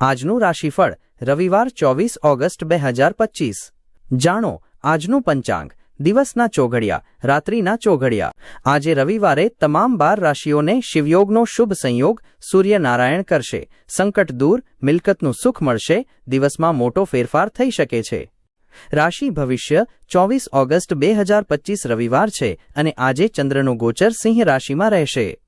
આજનું રાશિફળ રવિવાર ચોવીસ ઓગસ્ટ બે હજાર પચીસ. જાણો, આજનું પંચાંગ, દિવસના ચોઘડિયા, રાત્રિના ચોઘડિયા. આજે રવિવારે તમામ બાર રાશિઓને શિવયોગનો શુભ સંયોગ સૂર્યનારાયણ કરશે. સંકટ દૂર, મિલકતનું સુખ મળશે, દિવસમાં મોટો ફેરફાર થઈ શકે છે. રાશિ ભવિષ્ય ચોવીસ ઓગસ્ટ બે હજાર રવિવાર છે અને આજે ચંદ્રનું ગોચર સિંહ રાશિમાં રહેશે.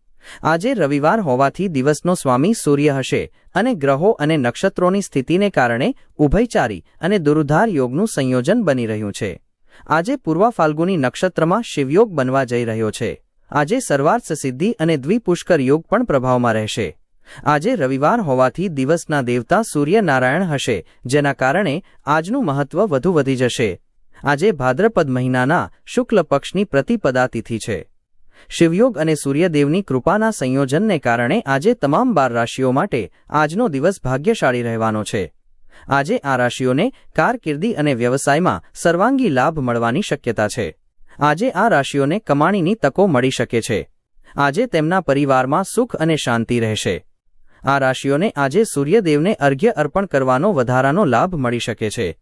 આજે રવિવાર હોવાથી દિવસનો સ્વામી સૂર્ય હશે અને ગ્રહો અને નક્ષત્રોની સ્થિતિને કારણે ઉભયચારી અને દુરુધાર યોગનું સંયોજન બની રહ્યું છે. આજે પૂર્વ ફાલ્ગુની નક્ષત્રમાં શિવયોગ બનવા જઈ રહ્યો છે. આજે સર્વાર્થ સિદ્ધિ અને દ્વિપુષ્કર યોગ પણ પ્રભાવમાં રહેશે. આજે રવિવાર હોવાથી દિવસના દેવતા સૂર્યનારાયણ હશે, જેના કારણે આજનું મહત્વ વધુ વધી જશે. આજે ભાદ્રપદ મહિનાના શુક્લ પક્ષની પ્રતિપદા તિથિ છે. શિવયોગ અને સૂર્યદેવની કૃપાના સંયોજનને કારણે આજે તમામ બાર રાશિઓ માટે આજનો દિવસ ભાગ્યશાળી રહેવાનો છે. આજે આ રાશિઓને કારકિર્દી અને વ્યવસાયમાં સર્વાંગી લાભ મળવાની શક્યતા છે. આજે આ રાશિઓને કમાણીની તકો મળી શકે છે. આજે તેમના પરિવારમાં સુખ અને શાંતિ રહેશે. આ રાશિઓને આજે સૂર્યદેવને અર્ઘ્ય અર્પણ કરવાનો વધારાનો લાભ મળી શકે છે.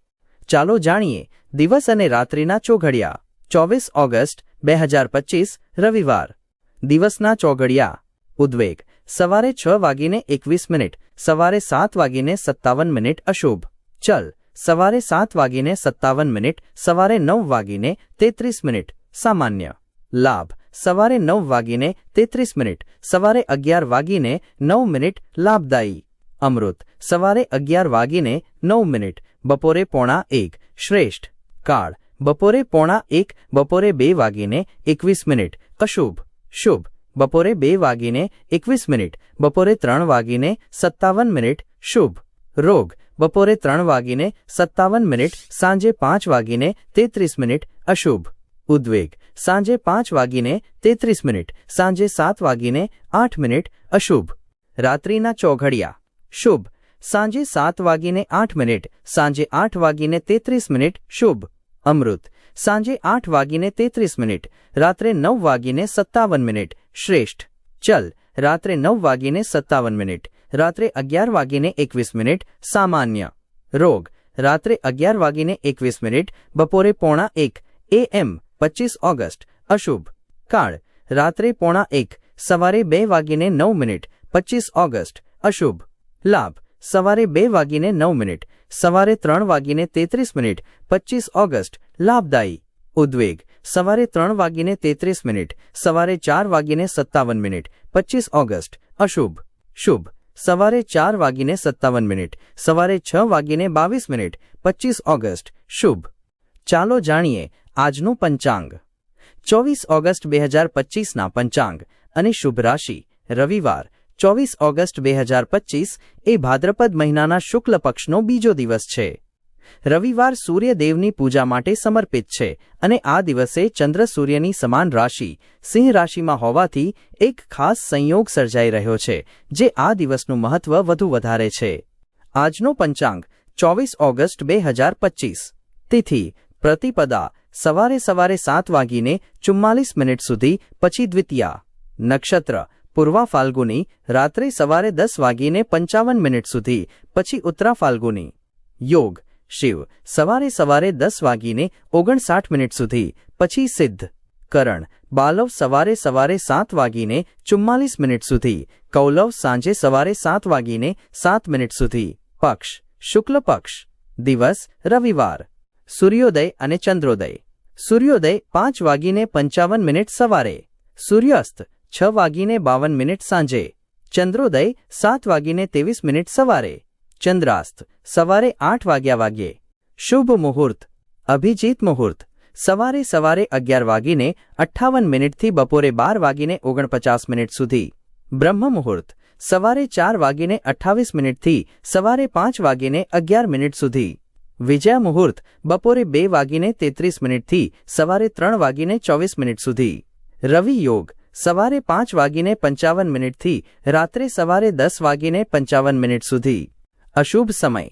ચાલો જાણીએ, દિવસ અને રાત્રિના ચોઘડિયા, ચોવીસ ઓગસ્ટ બે હજાર પચીસ, રવિવાર. દિવસના ચોગડિયા ઉદ્વેગ. સવારે છ વાગીને એકવીસ મિનિટ, સવારે સાત વાગીને સત્તાવન મિનિટ અશુભ. ચલ. સવારે સાત વાગીને સત્તાવન મિનિટ, સવારે નવ વાગીને તેત્રીસ મિનિટ, સામાન્ય. લાભ. સવારે નવ વાગીને તેત્રીસ મિનિટ, સવારે અગિયાર વાગીને નવ મિનિટ, લાભદાયી. અમૃત. સવારે અગિયાર વાગીને નવ મિનિટ, બપોરે પોણા એક. શ્રેષ્ઠ. કાળ. બપોરે પોણા એક, બપોરે બે વાગીને એકવીસ મિનિટ. અશુભ શુભ. બપોરે બે વાગીને એકવીસ મિનિટ. બપોરે ત્રણ વાગીને સત્તાવન મિનિટ. શુભ. રોગ. બપોરે ત્રણ વાગીને સત્તાવન મિનિટ. સાંજે પાંચ વાગીને તેત્રીસ મિનિટ. અશુભ. ઉદ્વેગ. સાંજે પાંચ વાગીને તેત્રીસ મિનિટ. સાંજે સાત વાગીને આઠ મિનિટ. અશુભ. રાત્રિના ચોઘડિયા. શુભ. સાંજે સાત વાગીને આઠ મિનિટ. સાંજે આઠ વાગીને તેત્રીસ મિનિટ. શુભ. અમૃત. સાંજે આઠ વાગીને તેત્રીસ મિનિટ, રાત્રે નવ વાગીને સત્તાવન મિનિટ, શ્રેષ્ઠ. ચલ, રાત્રે નવ વાગીને સત્તાવન મિનિટ, રાત્રે અગિયાર વાગીને એકવીસ મિનિટ, સામાન્ય. રોગ, રાત્રે અગિયાર વાગીને એકવીસ મિનિટ, બપોરે પોણા એક એ એમ પચીસ ઓગસ્ટ, અશુભ. કાળ, રાત્રે પોણા એક, સવારે બે વાગીને નવ મિનિટ, પચીસ ઓગસ્ટ, અશુભ. લાભ, સવારે બે વાગીને નવ મિનિટ સવારે ત્રણ વાગીને તેત્રીસ મિનિટ પચીસ ઓગસ્ટ, લાભદાયી, ઉદ્વેગ. સવારે ત્રણ વાગીને તેત્રીસ મિનિટ, સવારે ચાર વાગીને સત્તાવન મિનિટ પચીસ ઓગસ્ટ, અશુભ. શુભ. સવારે ચાર વાગીને સત્તાવન મિનિટ, સવારે છ વાગીને બાવીસ મિનિટ પચીસ ઓગસ્ટ, શુભ. ચાલો જાણીએ આજનું પંચાંગ. ચોવીસ ઓગસ્ટ બે હજાર પચીસના પંચાંગ અને શુભ રાશિ, રવિવાર. ચોવીસ ઓગસ્ટ બે હજાર પચીસ એ ભાદ્રપદ મહિનાના શુક્લ પક્ષનો બીજો દિવસ છે. રવિવાર સૂર્યદેવની પૂજા માટે સમર્પિત છે અને આ દિવસે ચંદ્ર સૂર્યની સમાન રાશિ સિંહ રાશિમાં હોવાથી એક ખાસ સંયોગ સર્જાઈ રહ્યો છે, જે આ દિવસનું મહત્વ વધુ વધારે છે. આજનો પંચાંગ, ચોવીસ ઓગસ્ટ બે હજાર પચીસ. તિથિ, પ્રતિપદા, સવારે સવારે સાત વાગીને ચુમ્માલીસ મિનિટ સુધી, પછી દ્વિતીયા. નક્ષત્ર પૂર્વા ફાલ્ગુની રાત્રે સવારે દસ વાગીને પંચાવન મિનિટ સુધી, પછી ઉત્તરા ફાલ્ગુની. યોગ, શિવ, સવારે સવારે દસ વાગીને ઓગણસાઠ મિનિટ સુધી, પછી સિદ્ધ. કરણ, બાલવ સવારે સવારે સાત વાગીને ચુમ્માલીસ મિનિટ સુધી, કૌલવ સાંજે સવારે સાત વાગીને સાત મિનિટ સુધી. પક્ષ, શુક્લ પક્ષ. દિવસ, રવિવાર. સૂર્યોદય અને ચંદ્રોદય. સૂર્યોદય પાંચ વાગીને પંચાવન મિનિટ સવારે. સૂર્યાસ્ત છ વાગીને બાવન મિનિટ સાંજે. ચંદ્રોદય સાત વાગીને ત્રેવીસ મિનિટ સવારે. ચંદ્રાસ્ત સવારે આઠ વાગ્યા વાગ્યે. શુભ મુહૂર્ત. અભિજીત મુહૂર્ત. સવારે સવારે અગિયાર વાગીને અઠ્ઠાવન મિનિટથી બપોરે બાર વાગીને ઓગણપચાસ મિનિટ સુધી. બ્રહ્મ મુહૂર્ત. સવારે ચાર વાગીને અઠ્ઠાવીસ મિનિટથી સવારે પાંચ વાગીને અગિયાર મિનિટ સુધી. વિજયા મુહૂર્ત. બપોરે બે વાગીને તેત્રીસ મિનિટથી સવારે ત્રણ વાગીને ચોવીસ મિનિટ સુધી. રવિ યોગ. સવારે પાંચ વાગીને પંચાવન મિનિટથી રાત્રે સવારે દસ વાગીને પંચાવન મિનિટ સુધી. અશુભ સમય.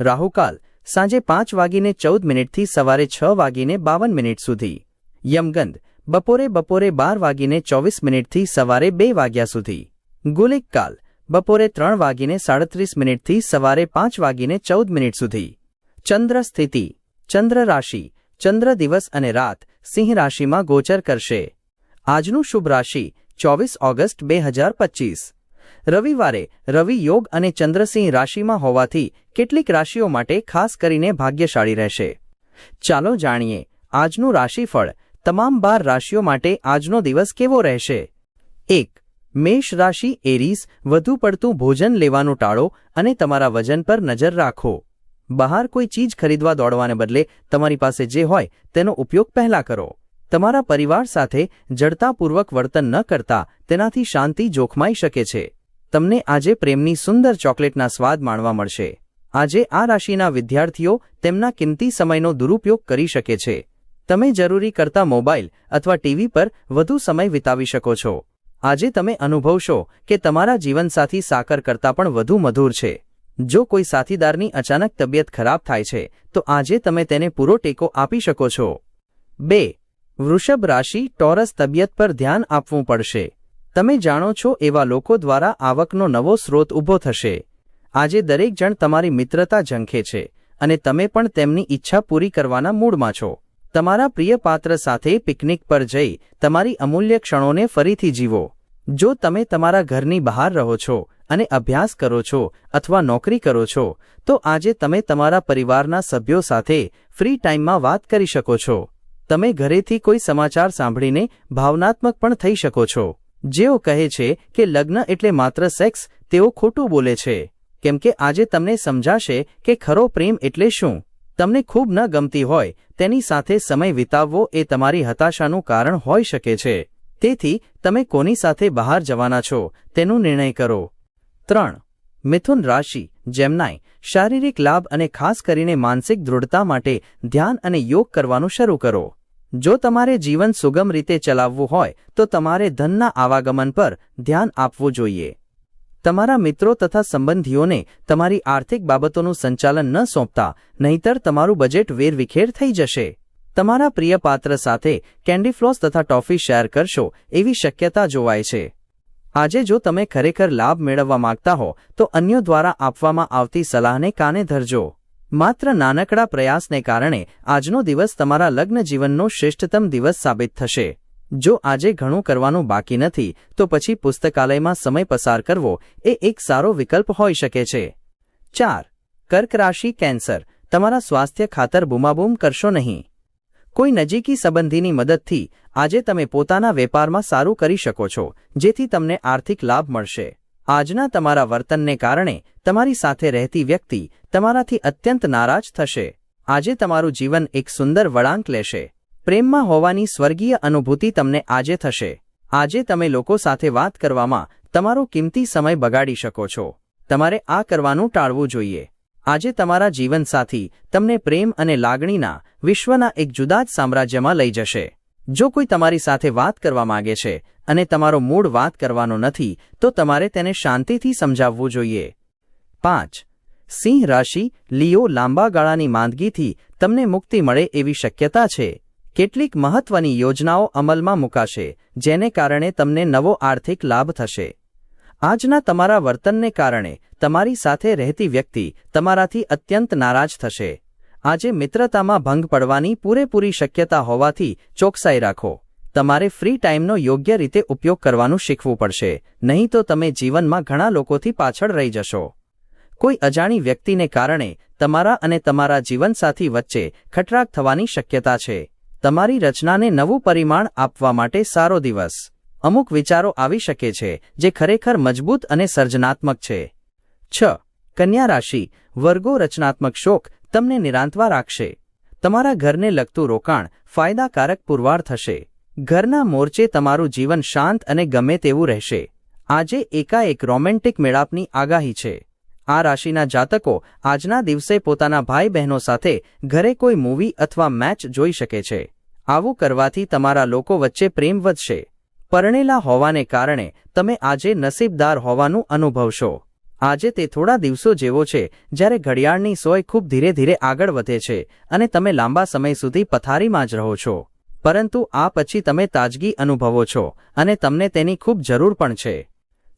રાહુકાલ, સાંજે પાંચ વાગીને ચૌદ મિનિટથી સવારે છ વાગીને બાવન મિનિટ સુધી. યમગંધ, બપોરે બપોરે બાર વાગીને ચોવીસ મિનિટથી સવારે બે વાગ્યા સુધી. ગુલિક કાલ બપોરે ત્રણ વાગીને સાડત્રીસ મિનિટથી સવારે પાંચ વાગીને ચૌદ મિનિટ સુધી. ચંદ્ર સ્થિતિ. ચંદ્ર રાશિ. ચંદ્ર દિવસ અને રાત સિંહ રાશિમાં ગોચર કરશે. આજનું શુભ રાશિ ચોવીસ ઓગસ્ટ બે હજાર પચીસ. રવિવારે રવિ યોગ અને ચંદ્રસિંહ રાશિમાં હોવાથી કેટલીક રાશિઓ માટે ખાસ કરીને ભાગ્યશાળી રહેશે. ચાલો જાણીએ આજનું રાશિફળ તમામ બાર રાશિઓ માટે આજનો દિવસ કેવો રહેશે? એક, મેષ રાશિ એરીસ વધુ પડતું ભોજન લેવાનું ટાળો અને તમારા વજન પર નજર રાખો. બહાર કોઈ ચીજ ખરીદવા દોડવાને બદલે તમારી પાસે જે હોય તેનો ઉપયોગ પહેલા કરો. તમારા પરિવાર સાથે જડતાપૂર્વક વર્તન ન કરતા તેનાથી શાંતિ જોખમાઈ શકે છે. તમને આજે પ્રેમની સુંદર ચોકલેટના સ્વાદ માણવા મળશે. આજે આ રાશિના વિદ્યાર્થીઓ તેમના કિંમતી સમયનો દુરુપયોગ કરી શકે છે. તમે જરૂરી કરતા મોબાઈલ અથવા ટીવી પર વધુ સમય વિતાવી શકો છો. આજે તમે અનુભવશો કે તમારા જીવનસાથી સાકર કરતાં પણ વધુ મધુર છે. જો કોઈ સાથીદારની અચાનક તબિયત ખરાબ થાય છે, તો આજે તમે તેને પૂરો ટેકો આપી શકો છો. બે વૃષભ રાશિ ટોરસ તબિયત પર ધ્યાન આપવું પડશે. તમે જાણો છો એવા લોકો દ્વારા આવકનો નવો સ્રોત ઊભો થશે. આજે દરેક જણ તમારી મિત્રતા ઝંખે છે અને તમે પણ તેમની ઈચ્છા પૂરી કરવાના મૂડમાં છો. તમારા પ્રિય પાત્ર સાથે પિકનિક પર જઈ તમારી અમૂલ્ય ક્ષણોને ફરીથી જીવો. જો તમે તમારા ઘરની બહાર રહો છો અને અભ્યાસ કરો છો અથવા નોકરી કરો છો, તો આજે તમે તમારા પરિવારના સભ્યો સાથે ફ્રી ટાઈમમાં વાત કરી શકો છો. તમે ઘરેથી કોઈ સમાચાર સાંભળીને ભાવનાત્મક પણ થઈ શકો છો. જેઓ કહે છે કે લગ્ન એટલે માત્ર સેક્સ, તેઓ ખોટું બોલે છે. કેમ કે આજે તમને સમજાશે કે ખરો પ્રેમ એટલે શું. તમને ખૂબ ન ગમતી હોય, તેની સાથે સમય વિતાવવો એ તમારી હતાશાનું કારણ હોઈ શકે છે. તેથી, તમે કોની સાથે બહાર જવાના છો, તેનું નિર્ણય કરો. ત્રણ. મિથુન રાશિ. જેમનાય શારીરિક લાભ અને ખાસ કરીને માનસિક દૃઢતા માટે ધ્યાન અને યોગ કરવાનું શરૂ કરો. જો તમારે જીવન સુગમ રીતે ચલાવવું હોય, તો તમારે ધનના આવાગમન પર ધ્યાન આપવું જોઈએ. તમારા મિત્રો તથા સંબંધીઓને તમારી આર્થિક બાબતોનું સંચાલન ન સોંપતા, નહીતર તમારું બજેટ વેરવિખેર થઈ જશે. તમારા પ્રિય પાત્ર સાથે કેન્ડીફ્લોસ તથા ટોફી શેર કરશો, એવી શક્યતા જોવાય છે. આજે જો તમે ખરેખર લાભ મેળવવા માંગતા હો, તો અન્યો દ્વારા આપવામાં આવતી સલાહને કાને ધરજો? માત્ર નાનકડા પ્રયાસને કારણે આજનો દિવસ તમારા લગ્ન જીવનનો શ્રેષ્ઠતમ દિવસ સાબિત થશે. જો આજે ઘણું કરવાનું બાકી નથી, તો પછી પુસ્તકાલયમાં સમય પસાર કરવો એ એક સારો વિકલ્પ હોઈ શકે છે. ચાર. કર્ક રાશિ કેન્સર. તમારા સ્વાસ્થ્ય ખાતર બૂમાબૂમ કરશો નહીં. કોઈ નજીકી સંબંધીની મદદથી આજે તમે પોતાના વેપારમાં સારું કરી શકો છો, જેથી તમને આર્થિક લાભ મળશે. આજના તમારા વર્તનને કારણે તમારી સાથે રહેતી વ્યક્તિ તમારાથી અત્યંત નારાજ થશે. આજે તમારું જીવન એક સુંદર વળાંક લેશે. પ્રેમમાં હોવાની સ્વર્ગીય અનુભૂતિ તમને આજે થશે. આજે તમે લોકો સાથે વાત કરવામાં તમારો કિંમતી સમય બગાડી શકો છો. તમારે આ કરવાનું ટાળવું જોઈએ. આજે તમારા જીવનસાથી તમને પ્રેમ અને લાગણીના વિશ્વના એક જુદા જ સામ્રાજ્યમાં લઈ જશે. જો કોઈ તમારી સાથે વાત કરવા માંગે છે અને તમારો મૂળ વાત કરવાનો નથી, તો તમારે તેને શાંતિથી સમજાવવું જોઈએ. પાંચ. સિંહ રાશિ લીઓ લાંબા ગાળાની માંદગીથી તમને મુક્તિ મળે એવી શક્યતા છે. કેટલીક મહત્વની યોજનાઓ અમલમાં મૂકાશે, જેને કારણે તમને નવો આર્થિક લાભ થશે. આજના તમારા વર્તનને કારણે તમારી સાથે રહેતી વ્યક્તિ તમારાથી અત્યંત નારાજ થશે. આજે મિત્રતામાં ભંગ પડવાની પૂરેપૂરી શક્યતા હોવાથી ચોકસાઈ રાખો. તમારે ફ્રી ટાઈમનો યોગ્ય રીતે ઉપયોગ કરવાનું શીખવું પડશે, નહીં તો તમે જીવનમાં ઘણા લોકોથી પાછળ રહી જશો. કોઈ અજાણી વ્યક્તિને કારણે તમારા અને તમારા જીવનસાથી વચ્ચે ખટરાક થવાની શક્યતા છે. તમારી રચનાને નવું પરિમાણ આપવા માટે સારો દિવસ. અમુક વિચારો આવી શકે છે, જે ખરેખર મજબૂત અને સર્જનાત્મક છે. છ. કન્યા રાશિ, વર્ગો રચનાત્મક શોખ તમને નિરાંતવા રાખશે. તમારા ઘરને લગતું રોકાણ ફાયદાકારક પુરવાર થશે. ઘરના મોરચે તમારું જીવન શાંત અને ગમે તેવું રહેશે. આજે એકાએક રોમેન્ટિક મેળાપની આગાહી છે. આ રાશિના જાતકો આજના દિવસે પોતાના ભાઈ બહેનો સાથે ઘરે કોઈ મૂવી અથવા મેચ જોઈ શકે છે. આવું કરવાથી તમારા લોકો વચ્ચે પ્રેમ વધશે. પરણેલા હોવાને કારણે તમે આજે નસીબદાર હોવાનું અનુભવશો. આજે તે થોડા દિવસો જેવો છે, જ્યારે ઘડિયાળની સોય ખૂબ ધીરે ધીરે આગળ વધે છે અને તમે લાંબા સમય સુધી પથારીમાં જ રહો છો. પરંતુ આ પછી તમે તાજગી અનુભવો છો અને તમને તેની ખૂબ જરૂર પણ છે.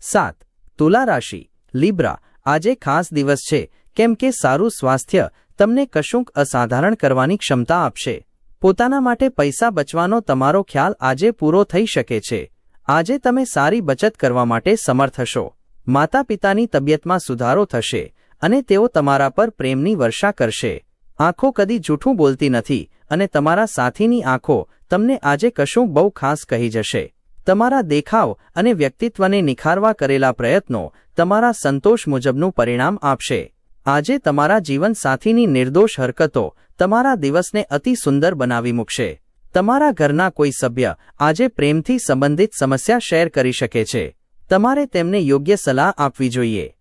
સાત, તુલા રાશિ, લીબ્રા, આજે ખાસ દિવસ છે, કેમ કે સારું સ્વાસ્થ્ય તમને કશુંક અસાધારણ કરવાની ક્ષમતા આપશે. પોતાના માટે પૈસા બચવાનો તમારો ખ્યાલ આજે પૂરો થઈ શકે છે. આજે તમે સારી બચત કરવા માટે સમર્થ હશો. માતા પિતાની તબિયતમાં સુધારો થશે અને તેઓ તમારા પર પ્રેમની વર્ષા કરશે. આંખો કદી જૂઠું બોલતી નથી અને તમારા સાથીની આંખો તમને આજે કશું બહુ ખાસ કહી જશે. તમારા દેખાવ અને વ્યક્તિત્વને નિખારવા કરેલા પ્રયત્નો તમારા સંતોષ મુજબનું પરિણામ આપશે. આજે તમારા જીવનસાથીની નિર્દોષ હરકતો તમારા દિવસને અતિ સુંદર બનાવી મૂકશે. તમારા ઘરના કોઈ સભ્ય આજે પ્રેમથી સંબંધિત સમસ્યા શેર કરી શકે છે. તમારે તેમને યોગ્ય સલાહ આપવી જોઈએ.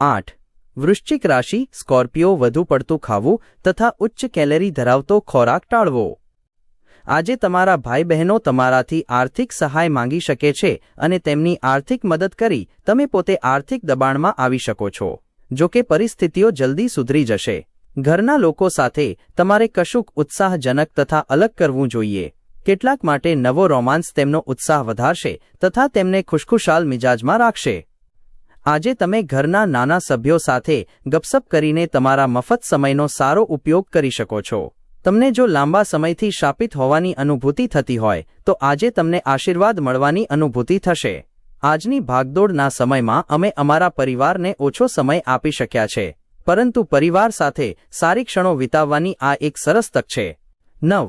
આઠ. વૃશ્ચિક રાશિ સ્કોર્પિયો વધુ પડતું ખાવું તથા ઉચ્ચ કેલેરી ધરાવતો ખોરાક ટાળવો. આજે તમારા ભાઈ બહેનો તમારાથી આર્થિક સહાય માંગી શકે છે અને તેમની આર્થિક મદદ કરી તમે પોતે આર્થિક દબાણમાં આવી શકો છો. જો કે પરિસ્થિતિઓ જલ્દી સુધરી જશે. ઘરના લોકો સાથે તમારે કશુંક ઉત્સાહજનક તથા અલગ કરવું જોઈએ. કેટલાક માટે નવો રોમાન્સ તેમનો ઉત્સાહ વધારશે તથા તેમને ખુશખુશાલ મિજાજમાં રાખશે. આજે તમે ઘરના નાના સભ્યો સાથે ગપસપ કરીને તમારા મફત સમયનો સારો ઉપયોગ કરી શકો છો. તમને જો લાંબા સમયથી શાપિત હોવાની અનુભૂતિ થતી હોય, તો આજે તમને આશીર્વાદ મળવાની અનુભૂતિ થશે. આજની ભાગદોડના સમયમાં અમે અમારા પરિવારને ઓછો સમય આપી શક્યા છે, પરંતુ પરિવાર સાથે સારી ક્ષણો વિતાવવાની આ એક સરસ તક છે. નવ.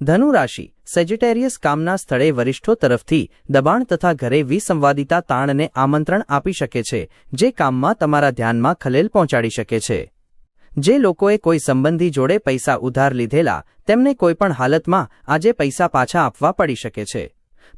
ધનુ રાશિ સેજિટેરિયસ કામના સ્થળે વરિષ્ઠો તરફથી દબાણ તથા ઘરે વિસંવાદિતા તાણને આમંત્રણ આપી શકે છે, જે કામમાં તમારા ધ્યાનમાં ખલેલ પહોંચાડી શકે છે. જે લોકોએ કોઈ સંબંધી જોડે પૈસા ઉધાર લીધેલા, તેમને કોઈપણ હાલતમાં આજે પૈસા પાછા આપવા પડી શકે છે.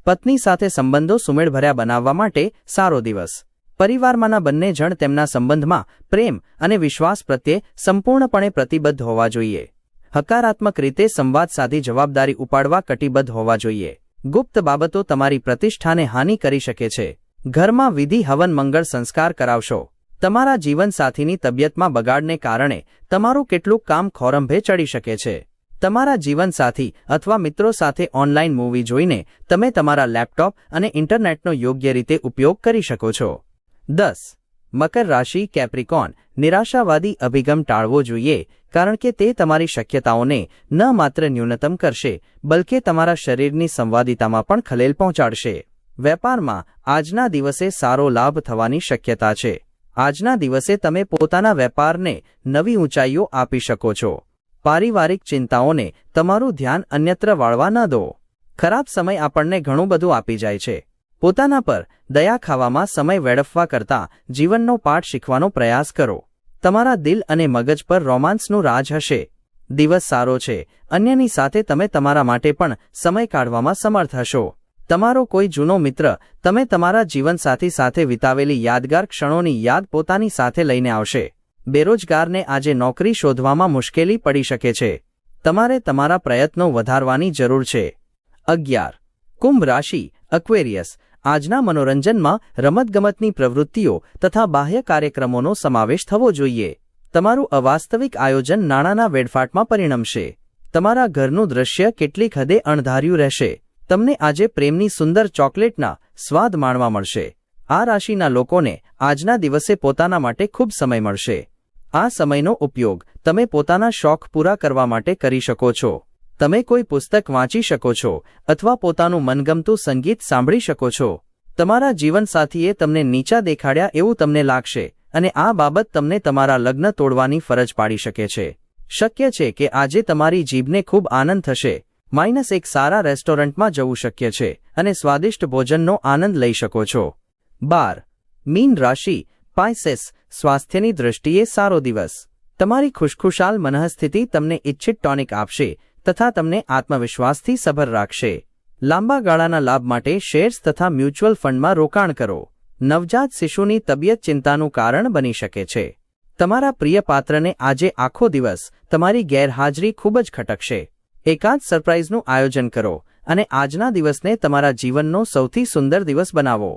પત્ની સાથે સંબંધો સુમેળભર્યા બનાવવા માટે સારો દિવસ. પરિવારમાંના બંને જણ તેમના સંબંધમાં પ્રેમ અને વિશ્વાસ પ્રત્યે સંપૂર્ણપણે પ્રતિબદ્ધ હોવા જોઈએ. હકારાત્મક રીતે સંવાદ સાધી જવાબદારી ઉપાડવા કટિબદ્ધ હોવા જોઈએ. ગુપ્ત બાબતો તમારી પ્રતિષ્ઠાને હાનિ કરી શકે છે. ઘરમાં વિધિ, હવન, મંગળ સંસ્કાર કરાવશો. તમારા જીવનસાથીની તબિયતમાં બગાડને કારણે તમારું કેટલું કામ ખોરંભે ચડી શકે છે. તમારા જીવનસાથી અથવા મિત્રો સાથે ઓનલાઈન મૂવી જોઈને તમે તમારા લેપટોપ અને ઇન્ટરનેટનો યોગ્ય રીતે ઉપયોગ કરી શકો છો. દસ, મકર રાશિ કેપ્રિકોન, નિરાશાવાદી અભિગમ ટાળવો જોઈએ, કારણ કે તે તમારી શક્યતાઓને ન માત્ર ન્યૂનતમ કરશે, બલકે તમારા શરીરની સંવાદિતામાં પણ ખલેલ પહોંચાડશે. વેપારમાં, આજના દિવસે સારો લાભ થવાની શક્યતા છે. આજના દિવસે તમે પોતાના વેપારને નવી ઊંચાઈઓ આપી શકો છો. પારિવારિક ચિંતાઓને તમારું ધ્યાન અન્યત્ર વાળવા ન દો. ખરાબ સમય આપણને ઘણું બધું આપી જાય છે. પોતાના પર દયા ખાવામાં સમય વેડફવા કરતાં જીવનનો પાઠ શીખવાનો પ્રયાસ કરો. તમારા દિલ અને મગજ પર રોમાન્સનું રાજ હશે. દિવસ સારો છે. અન્યની સાથે તમે તમારા માટે પણ સમય કાઢવામાં સમર્થ હશો. તમારો કોઈ જૂનો મિત્ર તમે તમારા જીવનસાથી સાથે વિતાવેલી યાદગાર ક્ષણોની યાદ પોતાની સાથે લઈને આવશે. બેરોજગારને આજે નોકરી શોધવામાં મુશ્કેલી પડી શકે છે. તમારે તમારા પ્રયત્નો વધારવાની જરૂર છે. અગિયાર. કુંભ રાશિ અક્વેરિયસ આજના મનોરંજનમાં રમતગમતની પ્રવૃત્તિઓ તથા બાહ્ય કાર્યક્રમોનો સમાવેશ થવો જોઈએ. તમારું અવાસ્તવિક આયોજન નાણાંના વેડફાટમાં પરિણમશે. તમારા ઘરનું દ્રશ્ય કેટલીક હદે અણધાર્યું રહેશે. તમને આજે પ્રેમની સુંદર ચોકલેટના સ્વાદ માણવા મળશે. આ રાશિના લોકોને આજના દિવસે પોતાના માટે ખૂબ સમય મળશે. આ સમયનો ઉપયોગ તમે પોતાના શોખ પૂરા કરવા માટે કરી શકો છો. તમે કોઈ પુસ્તક વાંચી શકો છો અથવા પોતાનું મનગમતું સંગીત સાંભળી શકો છો. તમારા જીવનસાથીએ તમને નીચા દેખાડ્યા એવું તમને લાગશે અને આ બાબત તમને તમારા લગ્ન તોડવાની ફરજ પાડી શકે છે. શક્ય છે કે આજે તમારી જીભને ખૂબ આનંદ થશે. માઇનસ એક સારા રેસ્ટોરન્ટમાં જવું શક્ય છે અને સ્વાદિષ્ટ ભોજનનો આનંદ લઈ શકો છો. બાર. મીન રાશિ, પાઇસેસ સ્વાસ્થ્યની દૃષ્ટિએ સારો દિવસ. તમારી ખુશખુશાલ મનઃસ્થિતિ તમને ઇચ્છિત ટોનિક આપશે તથા તમને આત્મવિશ્વાસથી સભર રાખશે. લાંબા ગાળાના લાભ માટે શેર્સ તથા મ્યુચ્યુઅલ ફંડમાં રોકાણ કરો. નવજાત શિશુની તબિયત ચિંતાનું કારણ બની શકે છે. તમારા પ્રિય પાત્રને આજે આખો દિવસ તમારી ગેરહાજરી ખૂબ જ ખટકશે. એકાંત સરપ્રાઇઝનું આયોજન કરો અને આજના દિવસને તમારા જીવનનો સૌથી સુંદર દિવસ બનાવો.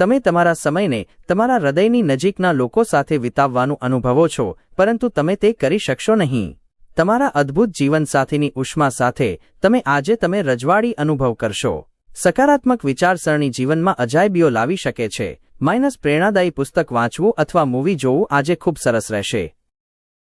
તમે તમારા સમયને તમારા હૃદયની નજીકના લોકો સાથે વિતાવવાનું અનુભવો છો, પરંતુ તમે તે કરી શકશો નહીં. તમારા અદ્ભુત જીવનસાથીની ઉષ્મા સાથે તમે આજે તમે રજવાડી અનુભવ કરશો. સકારાત્મક વિચારસરણી જીવનમાં અજાયબીઓ લાવી શકે છે. માઇનસ પ્રેરણાદાયી પુસ્તક વાંચવું અથવા મૂવી જોવું આજે ખૂબ સરસ રહેશે.